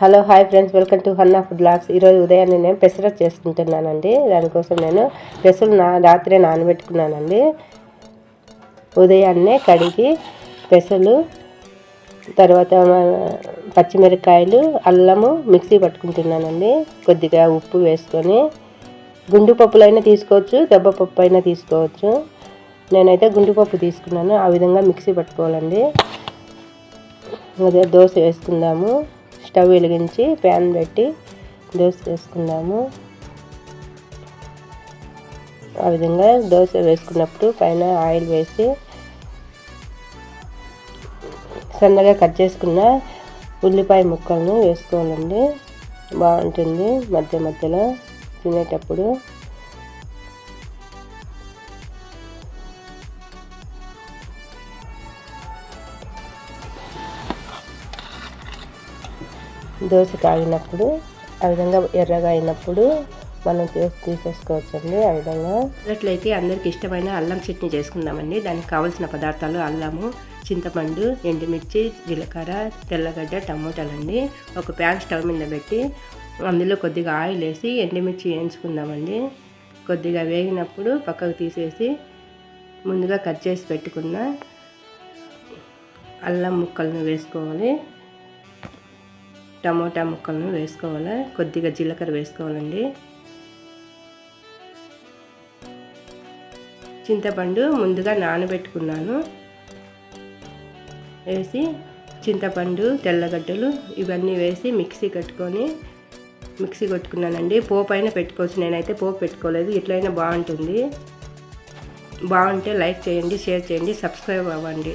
Hello hi friends. Welcome to Hanna food blogs ఈరోజు ఉదయాన్నే నేను పెసరట్ చేసుకుంటున్నానండి. దానికోసం నేను పెసలు నా రాత్రే నానబెట్టుకున్నానండి. ఉదయాన్నే కడిగి పెసలు తర్వాత పచ్చిమిరపకాయలు అల్లము మిక్సీ పట్టుకుంటున్నానండి. కొద్దిగా ఉప్పు వేసుకొని గుండు పప్పులైనా తీసుకోవచ్చు దెబ్బ పప్పు అయినా తీసుకోవచ్చు. నేనైతే గుండు పప్పు తీసుకున్నాను. ఆ విధంగా మిక్సీ పట్టుకోవాలండి. అదే దోశ వేసుకుందాము. స్టవ్ వెలిగించి ప్యాన్ పెట్టి దోశ వేసుకుందాము. ఆ విధంగా దోశ వేసుకున్నప్పుడు పైన ఆయిల్ వేసి సన్నగా కట్ చేసుకున్న ఉల్లిపాయ ముక్కలను వేసుకోవాలండి. బాగుంటుంది మధ్య మధ్యలో తినేటప్పుడు. దోశ కాగినప్పుడు ఆ విధంగా ఎర్రగా అయినప్పుడు మనం తీసి తీసేసుకోవచ్చండి. ఆ విధంగా అట్లయితే అందరికి ఇష్టమైన అల్లం చట్నీ చేసుకుందామండి. దానికి కావాల్సిన పదార్థాలు అల్లము చింతపండు ఎండుమిర్చి జీలకర్ర తెల్లగడ్డ టమోటాలండి. ఒక ప్యాన్ స్టవ్ మీద పెట్టి అందులో కొద్దిగా ఆయిల్ వేసి ఎండుమిర్చి వేయించుకుందామండి. కొద్దిగా వేగినప్పుడు పక్కకు తీసేసి ముందుగా కట్ చేసి పెట్టుకున్న అల్లం ముక్కలను వేసుకోవాలి. టమోటా ముక్కలను వేసుకోవాలి? కొద్దిగా జీలకర్ర వేసుకోవాలండి. చింతపండు ముందుగా నానబెట్టుకున్నాను. వేసి చింతపండు తెల్లగడ్డలు ఇవన్నీ వేసి మిక్సీ కట్టుకొని మిక్సీ కొట్టుకున్నానండి. పోపు అయినా పెట్టుకోవచ్చు. నేనైతే పోపు పెట్టుకోలేదు. ఇట్లయినా బాగుంటుంది. బాగుంటే లైక్ చేయండి షేర్ చేయండి సబ్స్క్రైబ్ అవ్వండి.